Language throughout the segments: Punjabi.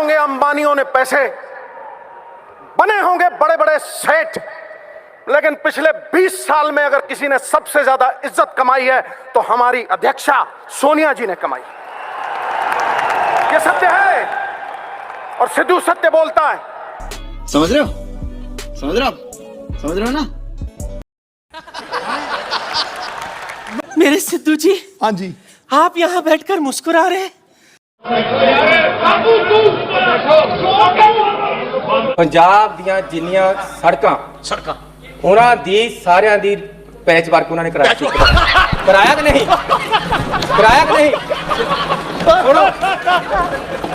होंगे अंबानियों ने पैसे बने होंगे बड़े बड़े सेठ। लेकिन पिछले 20 साल में अगर किसी ने सबसे ज़्यादा इज़्ज़त कमाई है तो हमारी अध्यक्षा सोनिया जी ने कमाई। ये सत्य है और सिद्धू सत्य बोलता है। समझ रहे हो? समझ रहे हो समझ रहे हो ना? मेरे सिद्धू जी हाँ जी। आप यहाँ बैठकर मुस्कुरा रहे हैं। ਪੰਜਾਬ ਦੀਆਂ ਜਿੰਨੀਆਂ ਸੜਕਾਂ ਸੜਕਾਂ। ਉਹਨਾਂ ਦੀ ਸਾਰਿਆਂ ਦੀ ਪੈਚ ਵਰਕ ਉਹਨਾਂ ਨੇ ਕਰਾਇਆ ਸੀ। ਕਰਾਇਆ ਕਿ ਨਹੀਂ? ਕਰਾਇਆ ਕਿ ਨਹੀਂ? ਸੁਣੋ।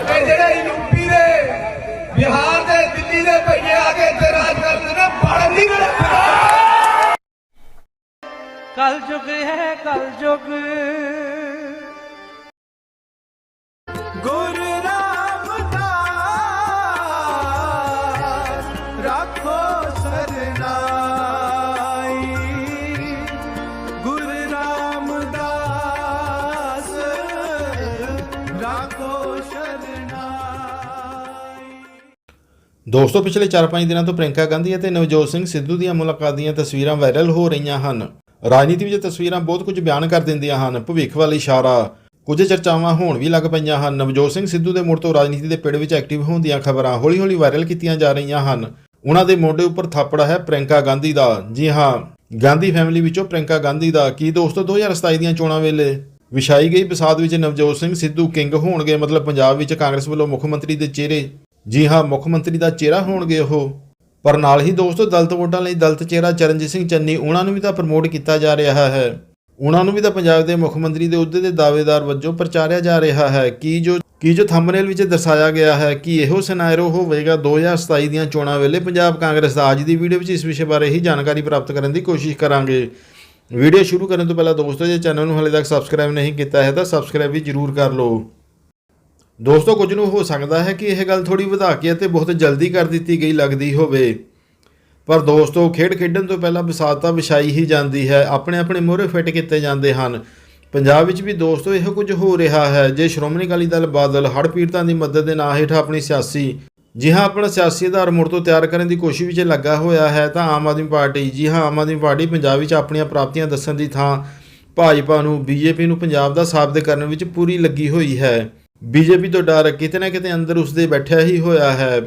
ਇਹ ਜਿਹੜੇ ਯੂਪੀ ਦੇ ਬਿਹਾਰ ਦੇ ਦਿੱਲੀ ਦੇ ਭਈਏ ਆ ਕੇ ਇੱਥੇ ਰਾਜ ਕਰਦੇ ਨੇ ਪੜ ਨਹੀਂ ਗਏ ਕਲ ਜੁਗ ਹੈ ਕਲ ਜੁਗ ਦੋਸਤੋ, ਪਿਛਲੇ 4-5 ਦਿਨਾਂ ਤੋਂ ਪ੍ਰਿੰਕਾ ਗਾਂਧੀ ਅਤੇ ਨਵਜੋਤ ਸਿੰਘ ਸਿੱਧੂ ਦੀਆਂ ਮੁਲਾਕਾਤ ਦੀਆਂ ਤਸਵੀਰਾਂ ਵਾਇਰਲ ਹੋ ਰਹੀਆਂ ਹਨ। ਰਾਜਨੀਤੀ ਵਿੱਚ ਤਸਵੀਰਾਂ ਬਹੁਤ ਕੁਝ ਬਿਆਨ ਕਰ ਦਿੰਦੀਆਂ ਹਨ। ਭਵਿੱਖ ਵੱਲ ਇਸ਼ਾਰਾ, ਕੁਝ ਚਰਚਾਵਾਂ ਹੋਣ ਵੀ ਲੱਗ ਪਈਆਂ ਹਨ। ਨਵਜੋਤ ਸਿੰਘ ਸਿੱਧੂ ਦੇ ਮੁੜ ਤੋਂ ਰਾਜਨੀਤੀ ਦੇ ਪਿੜ ਵਿੱਚ ਐਕਟਿਵ ਹੋਣ ਦੀਆਂ ਖਬਰਾਂ ਹੌਲੀ-ਹੌਲੀ ਵਾਇਰਲ ਕੀਤੀਆਂ ਜਾ ਰਹੀਆਂ ਹਨ। ਉਹਨਾਂ ਦੇ ਮੋਢੇ ਉੱਪਰ ਥਾਪੜਾ ਹੈ ਪ੍ਰਿੰਕਾ ਗਾਂਧੀ ਦਾ। ਜੀ ਹਾਂ, ਗਾਂਧੀ ਫੈਮਿਲੀ ਵਿੱਚੋਂ ਪ੍ਰਿੰਕਾ ਗਾਂਧੀ ਦਾ। ਕੀ ਦੋਸਤੋ 2027 ਦੀਆਂ ਚੋਣਾਂ ਵੇਲੇ ਵਿਛਾਈ ਗਈ ਬਸਾਤ ਵਿੱਚ ਨਵਜੋਤ ਸਿੰਘ ਸਿੱਧੂ ਕਿੰਗ ਹੋਣਗੇ? ਮਤਲਬ ਪੰਜਾਬ ਵਿੱਚ ਕਾਂਗਰਸ ਵੱਲੋਂ ਮੁੱਖ ਮੰਤਰੀ ਦੇ ਚਿਹਰੇ ਜੀ ਹਾਂ, ਮੁੱਖ ਮੰਤਰੀ ਦਾ ਚਿਹਰਾ ਹੋਣਗੇ ਉਹ। ਪਰ ਨਾਲ ਹੀ ਦੋਸਤੋ, ਦਲਤ ਵੋਟਾਂ ਲਈ ਦਲਤ ਚਿਹਰਾ ਚਰਨਜੀਤ ਸਿੰਘ ਚੰਨੀ, ਉਹਨਾਂ ਨੂੰ ਵੀ ਤਾਂ ਪ੍ਰਮੋਟ ਕੀਤਾ ਜਾ ਰਿਹਾ ਹੈ। ਉਹਨਾਂ ਨੂੰ ਵੀ ਤਾਂ ਪੰਜਾਬ ਦੇ ਮੁੱਖ ਮੰਤਰੀ ਦੇ ਅਹੁਦੇ ਦੇ ਦਾਅਵੇਦਾਰ ਵਜੋਂ ਪ੍ਰਚਾਰਿਆ ਜਾ ਰਿਹਾ ਹੈ। ਕੀ ਜੋ ਕੀ ਜੋ ਥੰਬਨੇਲ ਵਿੱਚ ਦਰਸਾਇਆ ਗਿਆ ਹੈ ਕਿ ਇਹੋ ਸਿਨੈਰੀਓ ਹੋਵੇਗਾ 2027 ਦੀਆਂ ਚੋਣਾਂ ਵੇਲੇ ਪੰਜਾਬ ਕਾਂਗਰਸ ਦਾ। ਅੱਜ ਦੀ ਵੀਡੀਓ ਵਿੱਚ ਇਸ ਵਿਸ਼ੇ ਬਾਰੇ ਹੀ ਜਾਣਕਾਰੀ ਪ੍ਰਾਪਤ ਕਰਨ ਦੀ ਕੋਸ਼ਿਸ਼ ਕਰਾਂਗੇ। ਵੀਡੀਓ ਸ਼ੁਰੂ ਕਰਨ ਤੋਂ ਪਹਿਲਾਂ ਦੋਸਤੋ, ਜੇ ਚੈਨਲ ਨੂੰ ਹਾਲੇ ਤੱਕ ਸਬਸਕ੍ਰਾਈਬ ਨਹੀਂ ਕੀਤਾ ਹੈ ਤਾਂ ਸਬਸਕ੍ਰਾਈਬ ਵੀ ਜ਼ਰੂਰ ਕਰ ਲਓ। ਦੋਸਤੋ, ਕੁਝ ਨੂੰ ਹੋ ਸਕਦਾ ਹੈ ਕਿ ਇਹ ਗੱਲ ਥੋੜੀ ਵਧਾ ਕੇ ਅਤੇ ਬਹੁਤ ਜਲਦੀ ਕਰ ਦਿੱਤੀ ਗਈ ਲੱਗਦੀ ਹੋਵੇ। ਪਰ ਦੋਸਤੋ, ਖੇਡ ਖੇਡਣ ਤੋਂ ਪਹਿਲਾਂ ਵਿਸਾਤਾ ਵਿਛਾਈ ਹੀ ਜਾਂਦੀ ਹੈ। ਆਪਣੇ ਆਪਣੇ ਮੋਹਰੇ ਫਿੱਟ ਕੀਤੇ ਜਾਂਦੇ ਹਨ। ਪੰਜਾਬ ਵਿੱਚ ਵੀ ਦੋਸਤੋ, ਇਹੋ ਕੁਝ ਹੋ ਰਿਹਾ ਹੈ। ਜੇ ਸ਼੍ਰੋਮਣੀ ਅਕਾਲੀ ਦਲ ਬਾਦਲ ਹੜ੍ਹ ਪੀੜਤਾਂ ਦੀ ਮਦਦ ਦੇ ਨਾਂ ਹੇਠ ਆਪਣੀ ਸਿਆਸੀ, ਜੀ ਹਾਂ, ਆਪਣਾ ਸਿਆਸੀ ਆਧਾਰ ਮੁੜ ਤੋਂ ਤਿਆਰ ਕਰਨ ਦੀ ਕੋਸ਼ਿਸ਼ ਵਿੱਚ ਲੱਗਾ ਹੋਇਆ ਹੈ, ਤਾਂ ਆਮ ਆਦਮੀ ਪਾਰਟੀ, ਜੀ ਹਾਂ, ਆਮ ਆਦਮੀ ਪਾਰਟੀ ਪੰਜਾਬ ਵਿੱਚ ਆਪਣੀਆਂ ਪ੍ਰਾਪਤੀਆਂ ਦੱਸਣ ਦੀ ਥਾਂ ਭਾਜਪਾ ਨੂੰ, ਬੀਜੇਪੀ ਨੂੰ, ਪੰਜਾਬ ਦਾ ਸਾਬਤ ਕਰਨ ਵਿੱਚ ਪੂਰੀ ਲੱਗੀ ਹੋਈ ਹੈ। ਬੀਜੇਪੀ ਤੋਂ ਡਰ ਕਿਤੇ ਨਾ ਕਿਤੇ ਅੰਦਰ ਉਸਦੇ ਬੈਠਿਆ ਹੀ ਹੋਇਆ ਹੈ।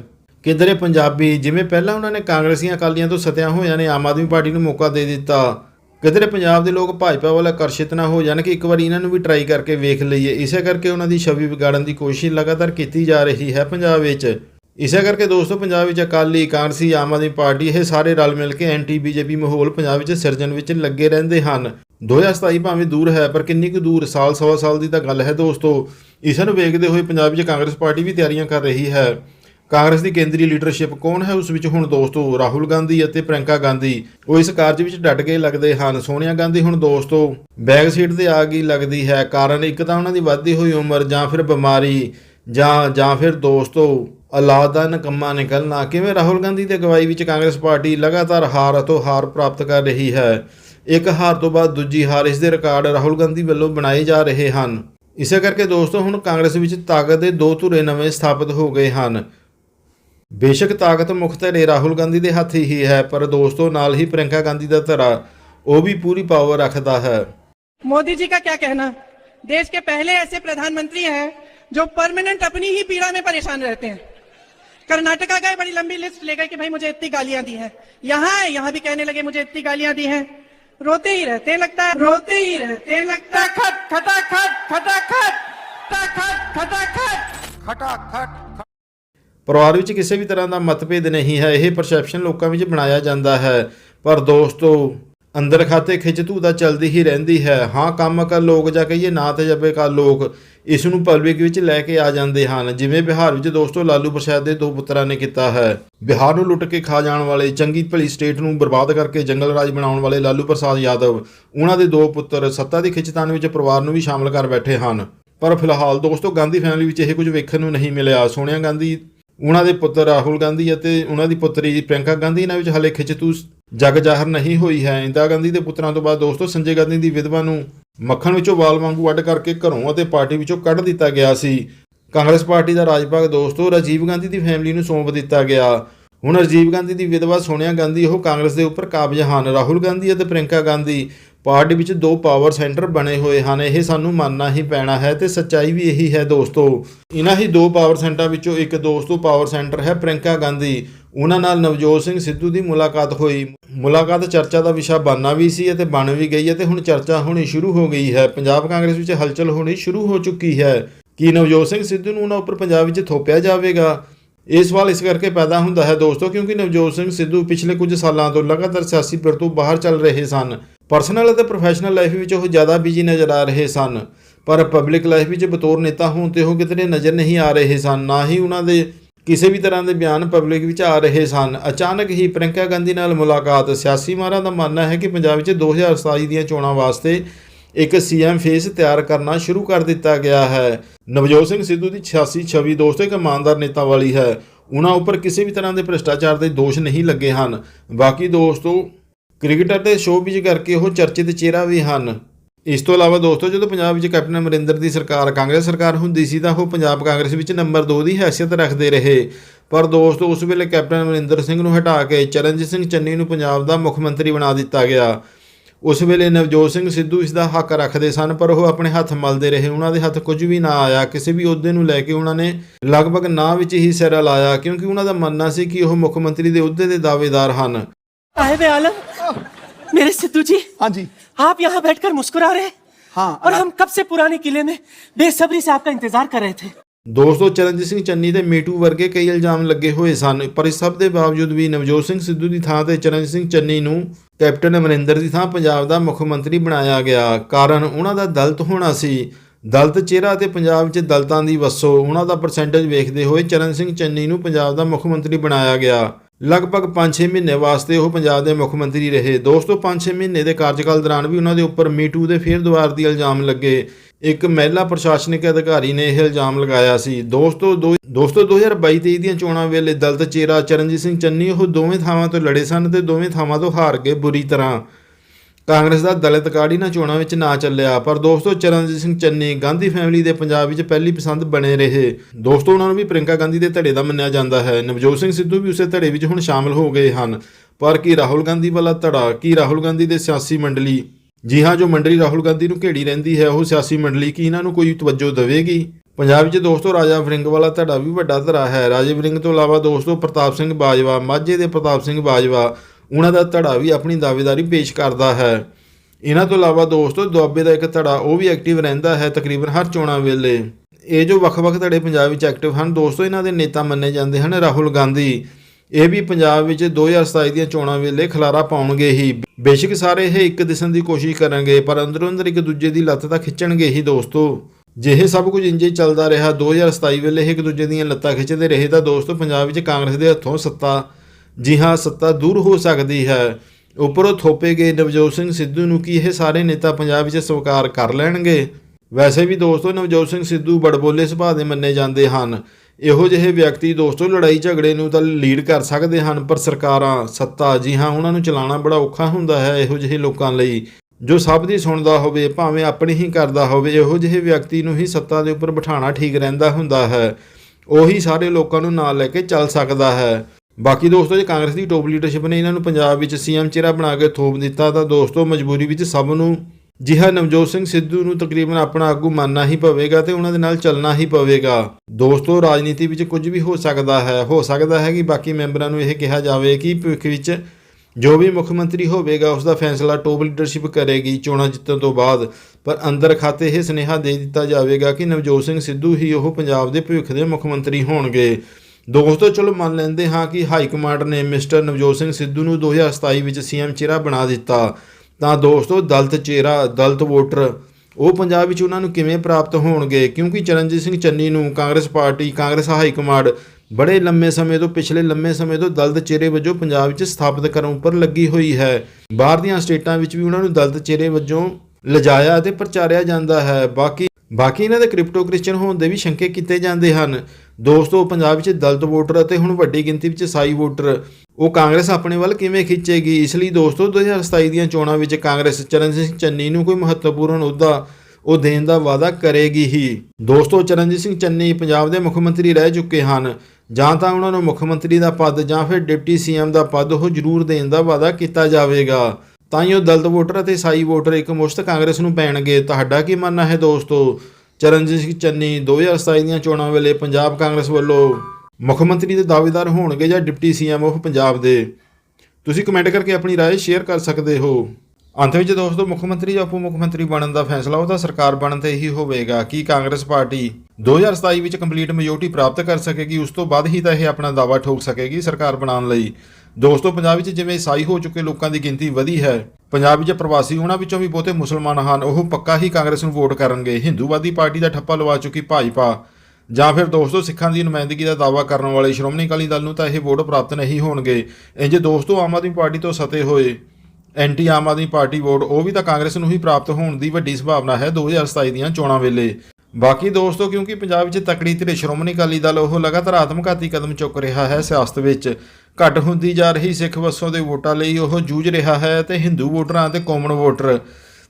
ਕਿਧਰੇ ਪੰਜਾਬੀ, ਜਿਵੇਂ ਪਹਿਲਾਂ ਉਹਨਾਂ ਨੇ ਕਾਂਗਰਸੀਆਂ ਅਕਾਲੀਆਂ ਤੋਂ ਸਤਿਆ ਹੋਇਆਂ ਨੇ ਆਮ ਆਦਮੀ ਪਾਰਟੀ ਨੂੰ ਮੌਕਾ ਦੇ ਦਿੱਤਾ, ਕਿਧਰੇ ਪੰਜਾਬ ਦੇ ਲੋਕ ਭਾਜਪਾ ਵੱਲ ਆਕਰਸ਼ਿਤ ਨਾ ਹੋ ਜਾਣ ਕਿ ਇੱਕ ਵਾਰੀ ਇਹਨਾਂ ਨੂੰ ਵੀ ਟਰਾਈ ਕਰਕੇ ਵੇਖ ਲਈਏ। ਇਸੇ ਕਰਕੇ ਉਹਨਾਂ ਦੀ ਛਵੀ ਵਿਗਾੜਨ ਦੀ ਕੋਸ਼ਿਸ਼ ਲਗਾਤਾਰ ਕੀਤੀ ਜਾ ਰਹੀ ਹੈ ਪੰਜਾਬ ਵਿੱਚ। ਇਸੇ ਕਰਕੇ ਦੋਸਤੋ, ਪੰਜਾਬ ਵਿੱਚ ਅਕਾਲੀ, ਕਾਂਗਰਸੀ, ਆਮ ਆਦਮੀ ਪਾਰਟੀ ਇਹ ਸਾਰੇ ਰਲ ਮਿਲ ਕੇ ਐਂਟੀ ਬੀਜੇਪੀ ਮਾਹੌਲ ਪੰਜਾਬ ਵਿੱਚ ਸਿਰਜਣ ਵਿੱਚ ਲੱਗੇ ਰਹਿੰਦੇ ਹਨ। 2027 ਭਾਵੇਂ ਦੂਰ ਹੈ, ਪਰ ਕਿੰਨੀ ਕੁ ਦੂਰ, ਸਾਲ, ਸਵਾ ਸਾਲ ਦੀ ਤਾਂ ਗੱਲ ਹੈ ਦੋਸਤੋ। ਇਸ ਨੂੰ ਵੇਖਦੇ ਹੋਏ ਪੰਜਾਬ ਵਿੱਚ ਕਾਂਗਰਸ ਪਾਰਟੀ ਵੀ ਤਿਆਰੀਆਂ ਕਰ ਰਹੀ ਹੈ। ਕਾਂਗਰਸ ਦੀ ਕੇਂਦਰੀ ਲੀਡਰਸ਼ਿਪ ਕੌਣ ਹੈ, ਉਸ ਵਿੱਚ ਹੁਣ ਦੋਸਤੋ ਰਾਹੁਲ ਗਾਂਧੀ ਅਤੇ ਪ੍ਰਿੰਕਾ ਗਾਂਧੀ। ਉਹ ਇਸ ਕਾਰਜ ਵਿੱਚ ਡਟ ਕੇ ਲੱਗਦੇ ਹਨ। ਸੋਨੀਆ ਗਾਂਧੀ ਹੁਣ ਦੋਸਤੋ ਬੈਕ ਸੀਟ ਤੇ ਆ ਗਈ, ਲੱਗਦੀ ਹੈ। ਕਾਰਨ ਇੱਕ ਤਾਂ ਉਹਨਾਂ ਦੀ ਵੱਧਦੀ ਹੋਈ ਉਮਰ ਜਾਂ ਫਿਰ ਬਿਮਾਰੀ ਜਾਂ ਜਾਂ ਫਿਰ ਦੋਸਤੋ ਔਲਾਦ ਦਾ ਨਕੰਮਾ ਨਿਕਲਣਾ ਕਿਵੇਂ ਰਾਹੁਲ ਗਾਂਧੀ ਦੀ ਅਗਵਾਈ ਵਿੱਚ ਕਾਂਗਰਸ ਪਾਰਟੀ ਲਗਾਤਾਰ ਹਾਰ ਤੋਂ ਹਾਰ ਪ੍ਰਾਪਤ ਕਰ ਰਹੀ ਹੈ ਇੱਕ ਹਾਰ ਤੋਂ ਬਾਅਦ ਦੂਜੀ ਹਾਰ ਇਸ ਦੇ ਰਿਕਾਰਡ ਰਾਹੁਲ ਗਾਂਧੀ ਵੱਲੋਂ ਬਣਾਏ ਜਾ ਰਹੇ ਹਨ ਇਸੇ ਕਰਕੇ ਦੋਸਤੋ ਹੁਣ ਕਾਂਗਰਸ ਵਿੱਚ ਤਾਕਤ ਦੇ ਦੋ ਧੁਰੇ ਨਵੇਂ ਸਥਾਪਿਤ ਹੋ ਗਏ ਹਨ ਬੇਸ਼ੱਕ ਤਾਕਤ ਮੁੱਖ ਧੜੇ ਰਾਹੁਲ ਗਾਂਧੀ ਦੇ ਹੱਥ ਹੀ ਹੈ ਪਰ ਦੋਸਤੋ ਨਾਲ ਹੀ ਪ੍ਰਿੰਕਾ ਗਾਂਧੀ ਦਾ ਧੜਾ ਉਹ ਵੀ ਪੂਰੀ ਪਾਵਰ ਰੱਖਦਾ ਹੈ मोदी जी का क्या कहना देश के पहले ऐसे प्रधानमंत्री हैं जो परमानेंट अपनी ही पीड़ा में परेशान रहते हैं कर्नाटका गए बड़ी लंबी लिस्ट ले गए कि भाई मुझे इतनी गालियां दी हैं यहाँ आए यहाँ भी कहने लगे मुझे इतनी गालियां दी हैं रोते ही रहते हैं लगता है रोते ही रहते हैं लगता है खट खटा खट खटा खट खट खटा खट ਪਰਿਵਾਰ ਵਿੱਚ ਕਿਸੇ ਵੀ ਤਰ੍ਹਾਂ ਦਾ ਮਤਭੇਦ ਨਹੀਂ ਹੈ ਇਹ ਪਰਸੈਪਸ਼ਨ ਲੋਕਾਂ ਵਿੱਚ ਬਣਾਇਆ ਜਾਂਦਾ ਹੈ ਪਰ ਦੋਸਤੋ ਅੰਦਰ ਖਾਤੇ ਖਿੱਚਤੂ ਤਾਂ ਚੱਲਦੀ ਹੀ ਰਹਿੰਦੀ ਹੈ ਹਾਂ ਕੰਮ ਕਰ ਲੋਕ ਜਾਂ ਕਹੀਏ ਨਾ ਤਜਰਬੇਕਾਰ ਲੋਕ ਇਸ ਨੂੰ ਪਬਲਿਕ ਵਿੱਚ ਲੈ ਕੇ ਆ ਜਾਂਦੇ ਹਨ। ਜਿਵੇਂ ਬਿਹਾਰ ਵਿੱਚ ਦੋਸਤੋ ਲਾਲੂ ਪ੍ਰਸਾਦ ਦੇ ਦੋ ਪੁੱਤਰਾਂ ਨੇ ਕੀਤਾ ਹੈ। ਬਿਹਾਰ ਨੂੰ ਲੁੱਟ ਕੇ ਖਾ ਜਾਣ ਵਾਲੇ ਚੰਗੀ ਭਲੀ ਸਟੇਟ ਨੂੰ ਬਰਬਾਦ ਕਰਕੇ ਜੰਗਲ ਰਾਜ ਬਣਾਉਣ ਵਾਲੇ ਲਾਲੂ ਪ੍ਰਸਾਦ ਯਾਦਵ, ਉਹਨਾਂ ਦੇ ਦੋ ਪੁੱਤਰ ਸੱਤਾ ਦੀ ਖਿੱਚਤਾਨ ਵਿੱਚ ਪਰਿਵਾਰ ਨੂੰ ਵੀ ਸ਼ਾਮਲ ਕਰ ਬੈਠੇ ਹਨ। ਪਰ ਫਿਲਹਾਲ ਦੋਸਤੋ ਗਾਂਧੀ ਫੈਮਿਲੀ ਵਿੱਚ ਇਹ ਕੁਝ ਵੇਖਣ ਨੂੰ ਨਹੀਂ ਮਿਲਿਆ। ਸੋਨੀਆ ਗਾਂਧੀ, ਉਹਨਾਂ ਦੇ ਪੁੱਤਰ ਰਾਹੁਲ ਗਾਂਧੀ ਅਤੇ ਉਹਨਾਂ ਦੀ ਪੁੱਤਰੀ ਪ੍ਰਿੰਕਾ ਗਾਂਧੀ ਇਹਨਾਂ ਵਿੱਚ ਹਲੇ ਖਿੱਚਤੂ ਜਗ ਜ਼ਾਹਰ ਨਹੀਂ ਹੋਈ ਹੈ। ਇੰਦਰਾ ਗਾਂਧੀ ਦੇ ਪੁੱਤਰਾਂ ਤੋਂ ਬਾਅਦ ਦੋਸਤੋ ਸੰਜੇ ਗਾਂਧੀ ਦੀ ਵਿਧਵਾ ਨੂੰ ਮੱਖਣ ਵਿੱਚੋਂ ਵਾਲ ਵਾਂਗੂ ਵੱਢ ਕਰਕੇ ਘਰੋਂ ਅਤੇ ਪਾਰਟੀ ਵਿੱਚੋਂ ਕੱਢ ਦਿੱਤਾ ਗਿਆ ਸੀ। ਕਾਂਗਰਸ ਪਾਰਟੀ ਦਾ ਰਾਜਪਾਗ ਦੋਸਤੋ ਰਾਜੀਵ ਗਾਂਧੀ ਦੀ ਫੈਮਿਲੀ ਨੂੰ ਸੌਂਪ ਦਿੱਤਾ ਗਿਆ। ਹੁਣ ਰਾਜੀਵ ਗਾਂਧੀ ਦੀ ਵਿਧਵਾ ਸੋਨੀਆ ਗਾਂਧੀ, ਉਹ ਕਾਂਗਰਸ ਦੇ ਉੱਪਰ ਕਾਬਜ ਹਨ। ਰਾਹੁਲ ਗਾਂਧੀ ਅਤੇ ਪ੍ਰਿੰਕਾ ਗਾਂਧੀ ਪਾਰਟੀ ਵਿੱਚ ਦੋ ਪਾਵਰ ਸੈਂਟਰ ਬਣੇ ਹੋਏ ਹਨ। ਇਹ ਸਾਨੂੰ ਮੰਨਣਾ ਹੀ ਪੈਣਾ ਹੈ ਤੇ ਸੱਚਾਈ ਵੀ ਇਹੀ ਹੈ ਦੋਸਤੋ। ਇਹਨਾਂ ਹੀ ਦੋ ਪਾਵਰ ਸੈਂਟਰਾਂ ਵਿੱਚੋਂ ਇੱਕ ਦੋਸਤੋ ਪਾਵਰ ਸੈਂਟਰ ਹੈ ਪ੍ਰਿੰਕਾ ਗਾਂਧੀ। ਉਹਨਾਂ ਨਾਲ ਨਵਜੋਤ ਸਿੰਘ ਸਿੱਧੂ ਦੀ ਮੁਲਾਕਾਤ ਹੋਈ। ਮੁਲਾਕਾਤ ਚਰਚਾ ਦਾ ਵਿਸ਼ਾ ਬਣਨਾ ਵੀ ਸੀ ਅਤੇ ਬਣ ਵੀ ਗਈ ਹੈ ਤੇ ਹੁਣ ਚਰਚਾ ਹੋਣੀ ਸ਼ੁਰੂ ਹੋ ਗਈ ਹੈ। ਪੰਜਾਬ ਕਾਂਗਰਸ ਵਿੱਚ ਹਲਚਲ ਹੋਣੀ ਸ਼ੁਰੂ ਹੋ ਚੁੱਕੀ ਹੈ। ਕੀ ਨਵਜੋਤ ਸਿੰਘ ਸਿੱਧੂ ਨੂੰ ਉਹਨਾਂ ਉੱਪਰ ਪੰਜਾਬ ਵਿੱਚ ਥੋਪਿਆ ਜਾਵੇਗਾ? ਇਹ ਸਵਾਲ ਇਸ ਕਰਕੇ ਪੈਦਾ ਹੁੰਦਾ ਹੈ ਦੋਸਤੋ, ਕਿਉਂਕਿ ਨਵਜੋਤ ਸਿੰਘ ਸਿੱਧੂ ਪਿਛਲੇ ਕੁਝ ਸਾਲਾਂ ਤੋਂ ਲਗਾਤਾਰ ਸਿਆਸੀ ਪਿੜ ਤੋਂ ਬਾਹਰ ਚੱਲ ਰਹੇ ਸਨ। ਪਰਸਨਲ ਅਤੇ ਪ੍ਰੋਫੈਸ਼ਨਲ ਲਾਈਫ ਵਿੱਚ ਉਹ ਜ਼ਿਆਦਾ ਬਿਜ਼ੀ ਨਜ਼ਰ ਆ ਰਹੇ ਸਨ। ਪਰ ਪਬਲਿਕ ਲਾਈਫ ਵਿੱਚ ਬਤੌਰ ਨੇਤਾ ਹੋਣ ਤੇ ਉਹ ਕਿਤੇ ਨਜ਼ਰ ਨਹੀਂ ਆ ਰਹੇ ਸਨ। ਨਾ ਹੀ ਉਹਨਾਂ ਦੇ ਕਿਸੇ ਵੀ ਤਰ੍ਹਾਂ ਦੇ ਬਿਆਨ ਪਬਲਿਕ ਵਿੱਚ ਆ ਰਹੇ ਸਨ। ਅਚਾਨਕ ਹੀ ਪ੍ਰਿੰਕਾ ਗਾਂਧੀ ਨਾਲ ਮੁਲਾਕਾਤ। ਸਿਆਸੀ ਮਾਹਰਾਂ ਦਾ ਮੰਨਣਾ ਹੈ ਕਿ ਪੰਜਾਬ ਵਿੱਚ 2027 ਦੀਆਂ ਚੋਣਾਂ ਵਾਸਤੇ ਇੱਕ ਸੀਐਮ ਫੇਸ ਤਿਆਰ ਕਰਨਾ ਸ਼ੁਰੂ ਕਰ ਦਿੱਤਾ ਗਿਆ ਹੈ। ਨਵਜੋਤ ਸਿੰਘ ਸਿੱਧੂ ਦੀ ਸਿਆਸੀ ਛਵੀ ਦੋਸਤ ਇੱਕ ਇਮਾਨਦਾਰ ਨੇਤਾ ਵਾਲੀ ਹੈ। ਉਹਨਾਂ ਉੱਪਰ ਕਿਸੇ ਵੀ ਤਰ੍ਹਾਂ ਦੇ ਭ੍ਰਿਸ਼ਟਾਚਾਰ ਦੇ ਦੋਸ਼ ਨਹੀਂ ਲੱਗੇ ਹਨ। ਬਾਕੀ ਦੋਸਤੋ, ਕ੍ਰਿਕਟਰ ਤੇ ਸ਼ੋਅਬਿਜ਼ ਕਰਕੇ ਉਹ ਚਰਚਿਤ ਚਿਹਰਾ ਵੀ ਹਨ। ਇਸ ਤੋਂ ਇਲਾਵਾ ਦੋਸਤੋ, ਜਦੋਂ ਪੰਜਾਬ ਵਿੱਚ ਕੈਪਟਨ ਅਮਰਿੰਦਰ ਦੀ ਸਰਕਾਰ, ਕਾਂਗਰਸ ਸਰਕਾਰ ਹੁੰਦੀ ਸੀ, ਤਾਂ ਉਹ ਪੰਜਾਬ ਕਾਂਗਰਸ ਵਿੱਚ ਨੰਬਰ 2 ਦੀ ਹੈਸੀਅਤ ਰੱਖਦੇ ਰਹੇ। ਪਰ ਦੋਸਤੋ, ਉਸ ਵੇਲੇ ਕੈਪਟਨ ਅਮਰਿੰਦਰ ਸਿੰਘ ਨੂੰ ਹਟਾ ਕੇ ਚਰਨਜੀਤ ਸਿੰਘ ਚੰਨੀ ਨੂੰ ਪੰਜਾਬ ਦਾ ਮੁੱਖ ਮੰਤਰੀ ਬਣਾ ਦਿੱਤਾ ਗਿਆ। ਉਸ ਵੇਲੇ ਨਵਜੋਤ ਸਿੰਘ ਸਿੱਧੂ ਇਸ ਦਾ ਹੱਕ ਰੱਖਦੇ ਸਨ, ਪਰ ਉਹ ਆਪਣੇ ਹੱਥ ਮਲਦੇ ਰਹੇ। ਉਹਨਾਂ ਦੇ ਹੱਥ ਕੁਝ ਵੀ ਨਾ ਆਇਆ। ਕਿਸੇ ਵੀ ਅਹੁਦੇ ਨੂੰ ਲੈ ਕੇ ਉਹਨਾਂ ਨੇ ਲਗਭਗ ਨਾ ਵਿੱਚ ਹੀ ਸਿਰ ਲਾਇਆ, ਕਿਉਂਕਿ ਉਹਨਾਂ ਦਾ ਮੰਨਣਾ ਸੀ ਕਿ ਉਹ ਮੁੱਖ ਮੰਤਰੀ ਦੇ ਅਹੁਦੇ ਦੇ ਦਾਅਵੇਦਾਰ ਹਨ। ਆਹੇ ਦੇ मेरे सिद्धू जी हाँ जी आप यहाँ बैठकर मुस्कुरा रहे हैं हाँ और हम कब से पुराने किले में बेसब्री से आपका इंतजार कर रहे थे ਦੋਸਤੋ ਚਰਨਜੀਤ ਸਿੰਘ ਚੰਨੀ ਤੇ ਮੀਟੂ ਵਰਗੇ ਕਈ ਇਲਜ਼ਾਮ ਲੱਗੇ ਹੋਏ ਸਨ ਪਰ ਇਸ ਸਭ ਦੇ ਬਾਵਜੂਦ ਵੀ ਨਵਜੋਤ ਸਿੰਘ ਸਿੱਧੂ ਦੀ ਥਾਂ ਤੇ ਚਰਨਜੀਤ ਸਿੰਘ ਚੰਨੀ ਨੂੰ ਕੈਪਟਨ ਅਮਰਿੰਦਰ ਦੀ ਥਾਂ ਪੰਜਾਬ ਦਾ ਮੁੱਖ ਮੰਤਰੀ ਬਣਾਇਆ ਗਿਆ ਕਾਰਨ ਉਹਨਾਂ ਦਾ ਦਲਿਤ ਹੋਣਾ ਸੀ ਦਲਿਤ ਚਿਹਰਾ ਤੇ ਪੰਜਾਬ ਵਿੱਚ ਦਲਿਤਾਂ ਦੀ ਵਸੋ ਉਹਨਾਂ ਦਾ ਪਰਸੈਂਟੇਜ ਵੇਖਦੇ ਹੋਏ ਚਰਨ ਸਿੰਘ ਚੰਨੀ ਨੂੰ ਪੰਜਾਬ ਦਾ ਮੁੱਖ ਮੰਤਰੀ ਬਣਾਇਆ ਗਿਆ ਲਗਭਗ 5-6 ਮਹੀਨੇ ਵਾਸਤੇ ਉਹ ਪੰਜਾਬ ਦੇ ਮੁੱਖ ਮੰਤਰੀ ਰਹੇ। ਦੋਸਤੋ 5-6 ਮਹੀਨੇ ਦੇ ਕਾਰਜਕਾਲ ਦੌਰਾਨ ਵੀ ਉਹਨਾਂ ਦੇ ਉੱਪਰ ਮੀਟੂ ਦੇ ਫੇਰ ਦੁਆਰ ਦੀ ਇਲਜ਼ਾਮ ਲੱਗੇ। ਇੱਕ ਮਹਿਲਾ ਪ੍ਰਸ਼ਾਸਨਿਕ ਅਧਿਕਾਰੀ ਨੇ ਇਹ ਇਲਜ਼ਾਮ ਲਗਾਇਆ ਸੀ। ਦੋਸਤੋ, ਦੋ- ਦੋਸਤੋ 2022-23 ਦੀਆਂ ਚੋਣਾਂ ਵੇਲੇ ਦਲਤ ਚਿਹਰਾ ਚਰਨਜੀਤ ਸਿੰਘ ਚੰਨੀ ਉਹ ਦੋਵੇਂ ਥਾਵਾਂ ਤੋਂ ਲੜੇ ਸਨ ਤੇ ਦੋਵੇਂ ਥਾਵਾਂ ਤੋਂ ਹਾਰ ਕੇ ਬੁਰੀ ਤਰ੍ਹਾਂ ਕਾਂਗਰਸ ਦਾ ਦਲਿਤ ਕਾਰਡ ਇਹਨਾਂ ਚੋਣਾਂ ਵਿੱਚ ਨਾ ਚੱਲਿਆ, ਪਰ ਦੋਸਤੋ ਚਰਨਜੀਤ ਸਿੰਘ ਚੰਨੀ ਗਾਂਧੀ ਫੈਮਿਲੀ ਦੇ ਪੰਜਾਬ ਵਿੱਚ ਪਹਿਲੀ ਪਸੰਦ ਬਣੇ ਰਹੇ। ਦੋਸਤੋ ਉਹਨਾਂ ਨੂੰ ਵੀ ਪ੍ਰਿੰਕਾ ਗਾਂਧੀ ਦੇ ਧੜੇ ਦਾ ਮੰਨਿਆ ਜਾਂਦਾ ਹੈ। ਨਵਜੋਤ ਸਿੰਘ ਸਿੱਧੂ ਵੀ ਉਸੇ ਧੜੇ ਵਿੱਚ ਹੁਣ ਸ਼ਾਮਲ ਹੋ ਗਏ ਹਨ। ਪਰ ਕੀ ਰਾਹੁਲ ਗਾਂਧੀ ਵਾਲਾ ਧੜਾ, ਕੀ ਰਾਹੁਲ ਗਾਂਧੀ ਦੇ ਸਿਆਸੀ ਮੰਡਲੀ? ਜੀ ਹਾਂ, ਜੋ ਮੰਡਲੀ ਰਾਹੁਲ ਗਾਂਧੀ ਨੂੰ ਘੇੜੀ ਰਹਿੰਦੀ ਹੈ, ਉਹ ਸਿਆਸੀ ਮੰਡਲੀ ਕੀ ਇਹਨਾਂ ਨੂੰ ਕੋਈ ਤਵੱਜੋ ਦੇਵੇਗੀ? ਪੰਜਾਬ ਵਿੱਚ ਦੋਸਤੋ ਰਾਜਾ ਵਰਿੰਗ ਵਾਲਾ ਧੜਾ ਵੀ ਵੱਡਾ ਧੜਾ ਹੈ। ਰਾਜੇ ਵਰਿੰਗ ਤੋਂ ਇਲਾਵਾ ਦੋਸਤੋ ਪ੍ਰਤਾਪ ਸਿੰਘ ਬਾਜਵਾ, ਮਾਝੇ ਦੇ ਪ੍ਰਤਾਪ ਸਿੰਘ ਬਾਜਵਾ ਉਹਨਾਂ ਦਾ ਧੜਾ ਵੀ ਆਪਣੀ ਦਾਅਵੇਦਾਰੀ ਪੇਸ਼ ਕਰਦਾ ਹੈ। ਇਹਨਾਂ ਤੋਂ ਇਲਾਵਾ ਦੋਸਤੋ, ਦੁਆਬੇ ਦਾ ਇੱਕ ਧੜਾ ਉਹ ਵੀ ਐਕਟਿਵ ਰਹਿੰਦਾ ਹੈ ਤਕਰੀਬਨ ਹਰ ਚੋਣਾਂ ਵੇਲੇ। ਇਹ ਜੋ ਵੱਖ-ਵੱਖ ਧੜੇ ਪੰਜਾਬ ਵਿੱਚ ਐਕਟਿਵ ਹਨ, ਦੋਸਤੋ, ਇਹਨਾਂ ਦੇ ਨੇਤਾ ਮੰਨੇ ਜਾਂਦੇ ਹਨ ਰਾਹੁਲ ਗਾਂਧੀ। ਇਹ ਵੀ ਪੰਜਾਬ ਵਿੱਚ 2027 ਦੀਆਂ ਚੋਣਾਂ ਵੇਲੇ ਖਲਾਰਾ ਪਾਉਣਗੇ ਹੀ। ਬੇਸ਼ੱਕ ਸਾਰੇ ਇਹ ਇੱਕ ਦਿਸਣ ਦੀ ਕੋਸ਼ਿਸ਼ ਕਰਨਗੇ, ਪਰ ਅੰਦਰੋਂ ਅੰਦਰ ਇੱਕ ਦੂਜੇ ਦੀ ਲੱਤ ਤਾਂ ਖਿੱਚਣਗੇ ਹੀ ਦੋਸਤੋ। ਜੇ ਇਹ ਸਭ ਕੁਝ ਇੰਜੇ ਚੱਲਦਾ ਰਿਹਾ 2027 ਵੇਲੇ ਇਹ ਇੱਕ ਦੂਜੇ ਦੀਆਂ ਲੱਤਾਂ ਖਿੱਚਦੇ ਰਹੇ ਤਾਂ ਦੋਸਤੋ, ਪੰਜਾਬ ਵਿੱਚ ਕਾਂਗਰਸ ਦੇ ਹੱਥੋਂ ਸੱਤਾ ਜੀ ਹਾਂ ਸੱਤਾ ਦੂਰ ਹੋ ਸਕਦੀ ਹੈ। ਉੱਪਰੋਂ ਥੋਪੇ ਗਏ ਨਵਜੋਤ ਸਿੰਘ ਸਿੱਧੂ ਨੂੰ ਕੀ ਇਹ ਸਾਰੇ ਨੇਤਾ ਪੰਜਾਬ ਵਿੱਚ ਸਵੀਕਾਰ ਕਰ ਲੈਣਗੇ? ਵੈਸੇ ਵੀ ਦੋਸਤੋ ਨਵਜੋਤ ਸਿੰਘ ਸਿੱਧੂ ਬੜਬੋਲੇ ਸੁਭਾਅ ਦੇ ਮੰਨੇ ਜਾਂਦੇ ਹਨ। ਇਹੋ ਜਿਹੇ ਵਿਅਕਤੀ ਦੋਸਤੋ ਲੜਾਈ ਝਗੜੇ ਨੂੰ ਤਾਂ ਲੀਡ ਕਰ ਸਕਦੇ ਹਨ, ਪਰ ਸਰਕਾਰਾਂ, ਸੱਤਾ ਜੀ ਹਾਂ ਉਹਨਾਂ ਨੂੰ ਚਲਾਉਣਾ ਬੜਾ ਔਖਾ ਹੁੰਦਾ ਹੈ ਇਹੋ ਜਿਹੇ ਲੋਕਾਂ ਲਈ। ਜੋ ਸਭ ਦੀ ਸੁਣਦਾ ਹੋਵੇ, ਭਾਵੇਂ ਆਪਣੀ ਹੀ ਕਰਦਾ ਹੋਵੇ, ਇਹੋ ਜਿਹੇ ਵਿਅਕਤੀ ਨੂੰ ਹੀ ਸੱਤਾ ਦੇ ਉੱਪਰ ਬਿਠਾਉਣਾ ਠੀਕ ਰਹਿੰਦਾ ਹੁੰਦਾ ਹੈ। ਉਹੀ ਸਾਰੇ ਲੋਕਾਂ ਨੂੰ ਨਾਲ ਲੈ ਕੇ ਚੱਲ ਸਕਦਾ ਹੈ। ਬਾਕੀ ਦੋਸਤੋ, ਜੇ ਕਾਂਗਰਸ ਦੀ ਟੋਪ ਲੀਡਰਸ਼ਿਪ ਨੇ ਇਹਨਾਂ ਨੂੰ ਪੰਜਾਬ ਵਿੱਚ ਸੀਐਮ ਚਿਹਰਾ ਬਣਾ ਕੇ ਥੋਪ ਦਿੱਤਾ, ਤਾਂ ਦੋਸਤੋ ਮਜਬੂਰੀ ਵਿੱਚ ਸਭ ਨੂੰ ਜਿਹਾ ਨਵਜੋਤ ਸਿੰਘ ਸਿੱਧੂ ਨੂੰ ਤਕਰੀਬਨ ਆਪਣਾ ਆਗੂ ਮੰਨਣਾ ਹੀ ਪਵੇਗਾ ਤੇ ਉਹਨਾਂ ਦੇ ਨਾਲ ਚੱਲਣਾ ਹੀ ਪਵੇਗਾ। ਦੋਸਤੋ, ਰਾਜਨੀਤੀ ਵਿੱਚ ਕੁਝ ਵੀ ਹੋ ਸਕਦਾ ਹੈ, ਹੋ ਸਕਦਾ ਹੈ ਕਿ ਬਾਕੀ ਮੈਂਬਰਾਂ ਨੂੰ ਇਹ ਕਿਹਾ ਜਾਵੇ ਕਿ ਭਵਿੱਖ ਵਿੱਚ ਜੋ ਵੀ ਮੁੱਖ ਮੰਤਰੀ ਹੋਵੇਗਾ ਉਸ ਦਾ ਫੈਸਲਾ ਟੋਪ ਲੀਡਰਸ਼ਿਪ ਕਰੇਗੀ ਚੋਣਾਂ ਜਿੱਤਣ ਤੋਂ ਬਾਅਦ। ਪਰ ਅੰਦਰ ਖਾਤੇ ਇਹ ਸੁਨੇਹਾ ਦੇ ਦਿੱਤਾ ਜਾਵੇਗਾ ਕਿ ਨਵਜੋਤ ਸਿੰਘ ਸਿੱਧੂ ਹੀ ਉਹ ਪੰਜਾਬ ਦੇ ਭਵਿੱਖ ਦੇ ਮੁੱਖ ਮੰਤਰੀ ਹੋਣਗੇ। ਦੋਸਤੋ ਚਲੋ ਮੰਨ ਲੈਂਦੇ ਹਾਂ ਕਿ ਹਾਈ ਕਮਾਂਡ ਨੇ ਮਿਸਟਰ ਨਵਜੋਤ ਸਿੰਘ ਸਿੱਧੂ ਨੂੰ 2027 ਵਿੱਚ ਸੀਐਮ ਚਿਹਰਾ ਬਣਾ ਦਿੱਤਾ। ਤਾਂ ਦੋਸਤੋ, ਦਲਤ ਚਿਹਰਾ, ਦਲਤ ਵੋਟਰ, ਉਹ ਪੰਜਾਬ ਵਿੱਚ ਉਹਨਾਂ ਨੂੰ ਕਿਵੇਂ ਪ੍ਰਾਪਤ ਹੋਣਗੇ? ਕਿਉਂਕਿ ਚਰਨਜੀਤ ਸਿੰਘ ਚੰਨੀ ਨੂੰ Congress party, Congress high command ਬੜੇ ਲੰਮੇ ਸਮੇਂ ਤੋਂ, ਪਿਛਲੇ ਲੰਮੇ ਸਮੇਂ ਤੋਂ ਦਲਤ ਚਿਹਰੇ ਵਜੋਂ ਪੰਜਾਬ ਵਿੱਚ ਸਥਾਪਿਤ ਕਰਨ ਉੱਪਰ ਲੱਗੀ ਹੋਈ ਹੈ। ਬਾਹਰ ਦੀਆਂ ਸਟੇਟਾਂ ਵਿੱਚ ਵੀ ਉਹਨਾਂ ਨੂੰ ਦਲਤ ਚਿਹਰੇ ਵਜੋਂ ਲਿਜਾਇਆ ਅਤੇ ਪ੍ਰਚਾਰਿਆ ਜਾਂਦਾ ਹੈ। ਬਾਕੀ ਬਾਕੀ ਇਹਨਾਂ ਦੇ ਕ੍ਰਿਪਟੋ ਕ੍ਰਿਸਚੀਅਨ ਹੋਣ ਦੇ ਵੀ ਸ਼ੰਕੇ ਕੀਤੇ ਜਾਂਦੇ ਹਨ। ਦੋਸਤੋ, ਪੰਜਾਬ ਵਿੱਚ ਦਲਤ ਵੋਟਰ ਅਤੇ ਹੁਣ ਵੱਡੀ ਗਿਣਤੀ ਵਿੱਚ ਸਾਈ ਵੋਟਰ ਉਹ ਕਾਂਗਰਸ ਆਪਣੇ ਵੱਲ ਕਿਵੇਂ ਖਿੱਚੇਗੀ? ਇਸ ਲਈ ਦੋਸਤੋ 2027 ਦੀਆਂ ਚੋਣਾਂ ਵਿੱਚ ਕਾਂਗਰਸ ਚਰਨ ਸਿੰਘ ਚੰਨੀ ਨੂੰ ਕੋਈ ਮਹੱਤਵਪੂਰਨ ਅਹੁਦਾ, ਉਹ ਦੇਣ ਦਾ ਵਾਅਦਾ ਕਰੇਗੀ ਹੀ। ਦੋਸਤੋ ਚਰਨਜੀਤ ਸਿੰਘ ਚੰਨੀ ਪੰਜਾਬ ਦੇ ਮੁੱਖ ਮੰਤਰੀ ਰਹਿ ਚੁੱਕੇ ਹਨ। ਜਾਂ ਤਾਂ ਉਹਨਾਂ ਨੂੰ ਮੁੱਖ ਮੰਤਰੀ ਦਾ ਪਦ ਜਾਂ ਫਿਰ ਡਿਪਟੀ ਸੀਐਮ ਦਾ ਪਦ ਉਹ ਜ਼ਰੂਰ ਦੇਣ ਦਾ ਵਾਅਦਾ ਕੀਤਾ ਜਾਵੇਗਾ। ਤਾਂ ਹੀ ਉਹ ਦਲਿਤ ਵੋਟਰ ਅਤੇ ਸਾਈ ਵੋਟਰ ਇੱਕ ਮੁਸ਼ਤ ਕਾਂਗਰਸ ਨੂੰ ਪੈਣਗੇ ਤੁਹਾਡਾ ਕੀ ਮੰਨਣਾ ਹੈ ਦੋਸਤੋ ਚਰਨਜੀਤ ਸਿੰਘ ਚੰਨੀ 2027 ਦੀਆਂ ਚੋਣਾਂ ਵੇਲੇ ਪੰਜਾਬ ਕਾਂਗਰਸ ਵੱਲੋਂ ਮੁੱਖ ਮੰਤਰੀ ਦੇ ਦਾਅਵੇਦਾਰ ਹੋਣਗੇ ਜਾਂ ਡਿਪਟੀ ਸੀਐਮ ਉਹ ਪੰਜਾਬ ਦੇ ਤੁਸੀਂ ਕਮੈਂਟ ਕਰਕੇ ਆਪਣੀ رائے ਸ਼ੇਅਰ ਕਰ ਸਕਦੇ ਹੋ ਅੰਤ ਵਿੱਚ ਦੋਸਤੋ ਮੁੱਖ ਮੰਤਰੀ ਜਾਂ ਉਪ ਮੁੱਖ ਮੰਤਰੀ ਬਣਨ ਦਾ ਫੈਸਲਾ ਉਹਦਾ ਸਰਕਾਰ ਬਣਨ ਤੇ ਹੀ ਹੋਵੇਗਾ ਕੀ ਕਾਂਗਰਸ ਪਾਰਟੀ 2027 ਵਿੱਚ ਕੰਪਲੀਟ ਮੈਜੋਰਟੀ ਪ੍ਰਾਪਤ ਕਰ ਸਕੇਗੀ ਉਸ ਤੋਂ ਬਾਅਦ ਹੀ ਤਾਂ ਇਹ ਆਪਣਾ ਦਾਅਵਾ ਠੋਕ ਸਕੇਗੀ ਸਰਕਾਰ ਬਣਾਉਣ ਲਈ ਦੋਸਤੋ, ਪੰਜਾਬ ਵਿੱਚ ਜਿਵੇਂ ਈਸਾਈ ਹੋ ਚੁੱਕੇ ਲੋਕਾਂ ਦੀ ਗਿਣਤੀ ਵਧੀ ਹੈ, ਪੰਜਾਬ ਵਿੱਚ ਪ੍ਰਵਾਸੀ ਉਹਨਾਂ ਵਿੱਚੋਂ ਵੀ ਬਹੁਤੇ ਮੁਸਲਮਾਨ ਹਨ, ਉਹ ਪੱਕਾ ਹੀ ਕਾਂਗਰਸ ਨੂੰ ਵੋਟ ਕਰਨਗੇ। ਹਿੰਦੂਵਾਦੀ ਪਾਰਟੀ ਦਾ ਠੱਪਾ ਲਵਾ ਚੁੱਕੀ ਭਾਜਪਾ। ਜਾਂ ਫਿਰ ਦੋਸਤੋ, ਸਿੱਖਾਂ ਦੀ ਨੁਮਾਇੰਦਗੀ ਦਾ ਦਾਅਵਾ ਕਰਨ ਵਾਲੇ ਸ਼੍ਰੋਮਣੀ ਅਕਾਲੀ ਦਲ ਨੂੰ ਤਾਂ ਇਹ ਵੋਟ ਪ੍ਰਾਪਤ ਨਹੀਂ ਹੋਣਗੇ। ਇੰਜ ਦੋਸਤੋ, ਆਮ ਆਦਮੀ ਪਾਰਟੀ ਤੋਂ ਸਤੇ ਹੋਏ anti Aam Aadmi party vote, ਉਹ ਵੀ ਤਾਂ ਕਾਂਗਰਸ ਨੂੰ ਹੀ ਪ੍ਰਾਪਤ ਹੋਣ ਦੀ ਵੱਡੀ ਸੰਭਾਵਨਾ ਹੈ 2027 ਦੀਆਂ ਚੋਣਾਂ ਵੇਲੇ। ਬਾਕੀ ਦੋਸਤੋ, ਕਿਉਂਕਿ ਪੰਜਾਬ ਵਿੱਚ ਤਕੜੀ ਧਿਰ ਸ਼੍ਰੋਮਣੀ ਅਕਾਲੀ ਦਲ ਉਹ ਲਗਾਤਾਰ ਆਤਮਘਾਤੀ ਕਦਮ ਚੁੱਕ ਰਿਹਾ ਹੈ ਸਿਆਸਤ ਵਿੱਚ ਘੱਟ ਹੁੰਦੀ ਜਾ ਰਹੀ ਸਿੱਖ ਵਸੋਂ ਦੇ ਵੋਟਾਂ ਲਈ ਉਹ ਜੂਝ ਰਿਹਾ ਹੈ ਤੇ ਹਿੰਦੂ ਵੋਟਰਾਂ ਅਤੇ ਕਾਮਨ ਵੋਟਰ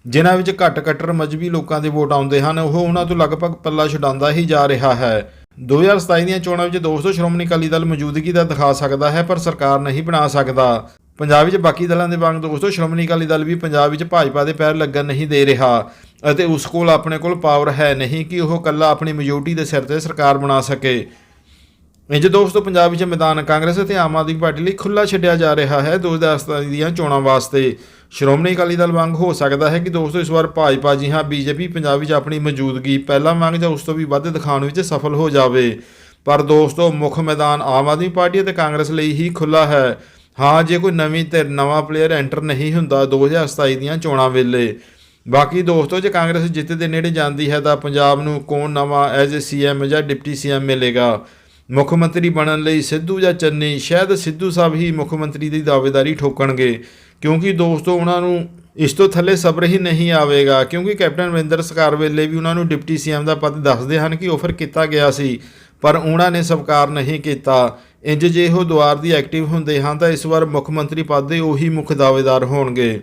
ਜਿਨ੍ਹਾਂ ਵਿੱਚ ਘੱਟ ਕੱਟਰ ਮਜਬੀ ਲੋਕਾਂ ਦੇ ਵੋਟ ਆਉਂਦੇ ਹਨ, ਉਹ ਉਹਨਾਂ ਤੋਂ ਲਗਭਗ ਪੱਲਾ ਛਡਾਉਂਦਾ ਹੀ ਜਾ ਰਿਹਾ ਹੈ। 2027 ਦੀਆਂ ਚੋਣਾਂ ਵਿੱਚ ਦੋਸਤੋ ਸ਼੍ਰੋਮਣੀ ਅਕਾਲੀ ਦਲ ਮੌਜੂਦਗੀ ਦਾ ਦਿਖਾ ਸਕਦਾ ਹੈ, ਪਰ ਸਰਕਾਰ ਨਹੀਂ ਬਣਾ ਸਕਦਾ। ਪੰਜਾਬ ਵਿੱਚ ਬਾਕੀ ਦਲਾਂ ਦੇ ਵਾਂਗ ਦੋਸਤੋ ਸ਼੍ਰੋਮਣੀ ਅਕਾਲੀ ਦਲ ਵੀ ਪੰਜਾਬ ਵਿੱਚ ਭਾਜਪਾ ਦੇ ਪੈਰ ਲੱਗਣ ਨਹੀਂ ਦੇ ਰਿਹਾ ਅਤੇ ਉਸ ਕੋਲ ਆਪਣੇ ਕੋਲ ਪਾਵਰ ਹੈ ਨਹੀਂ ਕਿ ਉਹ ਇਕੱਲਾ ਆਪਣੀ ਮਜੋਰਟੀ ਦੇ ਸਿਰ ਤੇ ਸਰਕਾਰ ਬਣਾ ਸਕੇ। ਇੰਜ ਦੋਸਤੋ, ਪੰਜਾਬ ਵਿੱਚ ਮੈਦਾਨ ਕਾਂਗਰਸ ਅਤੇ ਆਮ ਆਦਮੀ ਪਾਰਟੀ ਲਈ ਖੁੱਲਾ ਛੱਡਿਆ ਜਾ ਰਿਹਾ ਹੈ। 2027 ਦੀਆਂ ਚੋਣਾਂ ਵਾਸਤੇ ਸ਼੍ਰੋਮਣੀ ਅਕਾਲੀ ਦਲ ਵਾਂਗ ਹੋ ਸਕਦਾ ਹੈ ਕਿ ਦੋਸਤੋ, ਇਸ ਵਾਰ ਭਾਜਪਾ ਜੀ ਹਾਂ, ਬੀਜੇਪੀ ਪੰਜਾਬ ਵਿੱਚ ਆਪਣੀ ਮੌਜੂਦਗੀ ਪਹਿਲਾਂ ਵਾਂਗ ਜਾਂ ਉਸ ਤੋਂ ਵੀ ਵੱਧ ਦਿਖਾਉਣ ਵਿੱਚ ਸਫਲ ਹੋ ਜਾਵੇ। ਪਰ ਦੋਸਤੋ, ਮੁੱਖ ਮੈਦਾਨ ਆਮ ਆਦਮੀ ਪਾਰਟੀ ਅਤੇ ਕਾਂਗਰਸ ਲਈ ਹੀ ਖੁੱਲਾ ਹੈ। ਹਾਂ, ਜੇ ਕੋਈ ਨਵੀਂ ਧਿਰ ਨਵਾਂ ਪਲੇਅਰ ਐਂਟਰ ਨਹੀਂ ਹੁੰਦਾ 2027 ਦੀਆਂ ਚੋਣਾਂ ਵੇਲੇ। ਬਾਕੀ ਦੋਸਤੋ, ਜੇ ਕਾਂਗਰਸ ਜਿੱਤ ਦੇ ਨੇੜੇ ਜਾਂਦੀ ਹੈ ਤਾਂ ਪੰਜਾਬ ਨੂੰ ਕੌਣ ਨਵਾਂ ਐਜ਼ ਏ ਸੀਐਮ ਜਾਂ ਡਿਪਟੀ ਸੀਐਮ ਮਿਲੇਗਾ? ਮੁੱਖ ਮੰਤਰੀ ਬਣਨ ਲਈ ਸਿੱਧੂ ਜਾਂ ਚੰਨੀ, ਸ਼ਾਇਦ ਸਿੱਧੂ ਸਾਹਿਬ ਹੀ ਮੁੱਖ ਮੰਤਰੀ ਦੀ ਦਾਅਵੇਦਾਰੀ ਠੋਕਣਗੇ, ਕਿਉਂਕਿ ਦੋਸਤੋ ਉਹਨਾਂ ਨੂੰ ਇਸ ਤੋਂ ਥੱਲੇ ਸਬਰ ਹੀ ਨਹੀਂ ਆਵੇਗਾ, ਕਿਉਂਕਿ ਕੈਪਟਨ ਅਮਰਿੰਦਰ ਸਰਕਾਰ ਵੇਲੇ ਵੀ ਉਹਨਾਂ ਨੂੰ ਡਿਪਟੀ ਸੀਐਮ ਦਾ ਪਦ ਦੱਸਦੇ ਹਨ ਕਿ ਆਫਰ ਕੀਤਾ ਗਿਆ ਸੀ, ਪਰ ਉਹਨਾਂ ਨੇ ਸਵੀਕਾਰ ਨਹੀਂ ਕੀਤਾ। ਇੰਜ ਜੇ ਉਹ ਦੁਆਰ ਦੀ ਐਕਟਿਵ ਹੁੰਦੇ ਹਨ ਤਾਂ ਇਸ ਵਾਰ ਮੁੱਖ ਮੰਤਰੀ ਪਦ ਦੇ ਉਹੀ ਮੁੱਖ ਦਾਅਵੇਦਾਰ ਹੋਣਗੇ।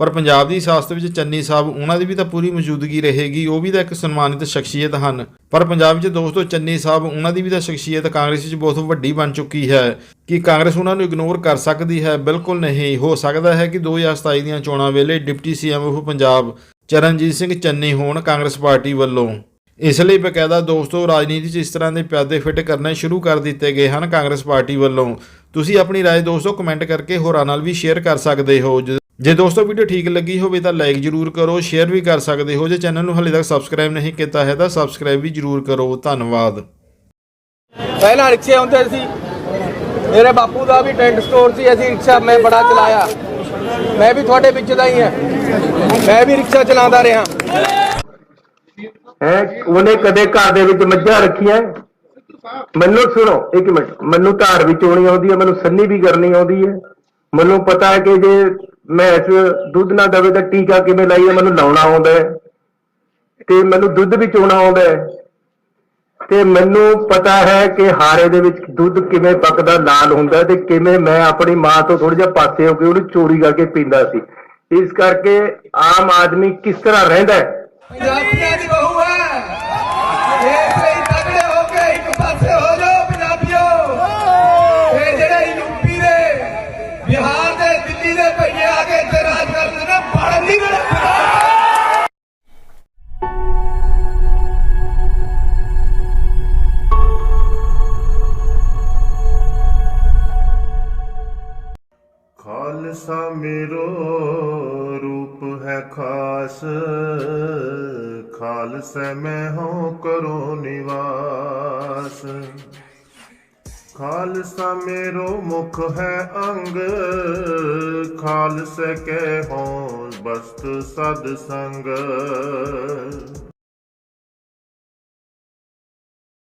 ਪਰ ਪੰਜਾਬ ਦੀ ਸਿਆਸਤ ਵਿੱਚ ਚੰਨੀ ਸਾਹਿਬ ਉਹਨਾਂ ਦੀ ਵੀ ਤਾਂ ਪੂਰੀ ਮੌਜੂਦਗੀ ਰਹੇਗੀ ਉਹ ਵੀ ਤਾਂ ਇੱਕ ਸਨਮਾਨਿਤ ਸ਼ਖਸੀਅਤ ਹਨ ਪਰ ਪੰਜਾਬ ਵਿੱਚ ਦੋਸਤੋ ਚੰਨੀ ਸਾਹਿਬ ਉਹਨਾਂ ਦੀ ਵੀ ਤਾਂ ਸ਼ਖਸੀਅਤ ਕਾਂਗਰਸ ਵਿੱਚ ਬਹੁਤ ਵੱਡੀ ਬਣ ਚੁੱਕੀ ਹੈ ਕਿ ਕਾਂਗਰਸ ਉਹਨਾਂ ਨੂੰ ਇਗਨੋਰ ਕਰ ਸਕਦੀ ਹੈ ਬਿਲਕੁਲ ਨਹੀਂ ਹੋ ਸਕਦਾ ਹੈ ਕਿ 2027 ਦੀਆਂ ਚੋਣਾਂ ਵੇਲੇ ਡਿਪਟੀ ਸੀਐਮ ਉਹ ਪੰਜਾਬ ਚਰਨਜੀਤ ਸਿੰਘ ਚੰਨੀ ਹੋਣ ਕਾਂਗਰਸ ਪਾਰਟੀ ਵੱਲੋਂ ਇਸ ਲਈ ਬਕਾਇਦਾ ਦੋਸਤੋ ਰਾਜਨੀਤੀ 'ਚ ਇਸ ਤਰ੍ਹਾਂ ਦੇ ਪਿਆਦੇ ਫਿੱਟ ਕਰਨੇ ਸ਼ੁਰੂ ਕਰ ਦਿੱਤੇ ਗਏ ਹਨ ਕਾਂਗਰਸ ਪਾਰਟੀ ਵੱਲੋਂ ਤੁਸੀਂ ਆਪਣੀ رائے ਦੋਸਤੋ ਕਮੈਂਟ ਕਰਕੇ ਹੋਰਾਂ ਨਾਲ ਵੀ ਸ਼ੇਅਰ ਕਰ ਸਕਦੇ ਹੋ ਜੇ- ਦੋਸਤੋ ਵੀਡੀਓ ਠੀਕ ਲੱਗੀ ਹੋਵੇ ਤਾਂ ਲਾਈਕ ਜਰੂਰ ਕਰੋ ਸ਼ੇਅਰ ਵੀ ਕਰ ਸਕਦੇ ਹੋ। ਜੇ ਚੈਨਲ ਨੂੰ ਹਾਲੇ ਤੱਕ ਸਬਸਕ੍ਰਾਈਬ ਨਹੀਂ ਕੀਤਾ ਹੈ ਤਾਂ ਸਬਸਕ੍ਰਾਈਬ ਵੀ ਜਰੂਰ ਕਰੋ। ਧੰਨਵਾਦ। ਪਹਿਲਾਂ ਰਿਕਸ਼ੇ ਆਉਂਦੇ ਸੀ। ਮੇਰੇ ਬਾਪੂ ਦਾ ਵੀ ਟੈਂਟ ਸਟੋਰ ਸੀ। ਅਸੀਂ ਰਿਕਸ਼ਾ ਮੈਂ ਬੜਾ ਚਲਾਇਆ। ਮੈਂ ਵੀ ਤੁਹਾਡੇ ਵਿੱਚ ਦਾ ਹੀ ਹਾਂ। ਮੈਂ ਵੀ ਰਿਕਸ਼ਾ ਚਲਾਉਂਦਾ ਰਿਹਾ। ਹੈ? ਉਹਨੇ ਕਦੇ ਘਰ ਦੇ ਵਿੱਚ ਮੱਝਾਂ ਰੱਖੀਆਂ? ਮੈਨੂੰ ਸੁਣੋ ਇੱਕ ਮਿੰਟ। ਮੈਨੂੰ ਧਾਰ ਵੀ ਚੋਣੀ ਆਉਂਦੀ ਹੈ ਮੈਨੂੰ ਸੰਨੀ ਵੀ ਕਰਨੀ ਆਉਂਦੀ ਹੈ। ਮੈਨੂੰ ਪਤਾ ਹੈ ਕਿ ਜੇ ਮੈਂਸ ਦੁੱਧ ਨਾ ਦਵੇ ਤਾਂ ਟੀਕਾ ਕਿਵੇਂ ਲਾਈਏ, ਮੈਨੂੰ ਲਾਉਣਾ ਆਉਂਦਾ ਹੈ ਤੇ ਮੈਨੂੰ ਦੁੱਧ ਵੀ ਚੋਣਾ ਆਉਂਦਾ ਹੈ ਤੇ ਮੈਨੂੰ ਪਤਾ ਹੈ ਕਿ ਹਾਰੇ ਦੇ ਵਿੱਚ ਦੁੱਧ ਕਿਵੇਂ ਪੱਕਦਾ, ਲਾਲ ਹੁੰਦਾ ਤੇ ਕਿਵੇਂ ਮੈਂ ਆਪਣੀ ਮਾਂ ਤੋਂ ਥੋੜਾ ਜਿਹਾ ਪਾਸੇ ਹੋ ਕੇ ਉਹਨੂੰ ਚੋਰੀ ਕਰਕੇ ਪੀਂਦਾ ਸੀ। ਇਸ ਕਰਕੇ ਆਮ ਆਦਮੀ ਕਿਸ ਤਰ੍ਹਾਂ ਰਹਿੰਦਾ ਹੈ? ਪੰਜਾਬੀਆਂ ਦੀ ਬਹੂ ਹੈ। ਖਾਲਸਾ ਮੇਰੋ ਰੂਪ ਹੈ ਖਾਸ। ਖਾਲਸਾ ਮੈਂ ਹੋ ਕਰੋ ਨਿਵਾਸ। ਖਾਲਸਾ ਮੇਰੋ ਮੁਖ ਹੈ ਅੰਗ। ਖਾਲਸਾ ਕੈ ਹੋ ਬਸਤ ਸਦ ਸੰਗ।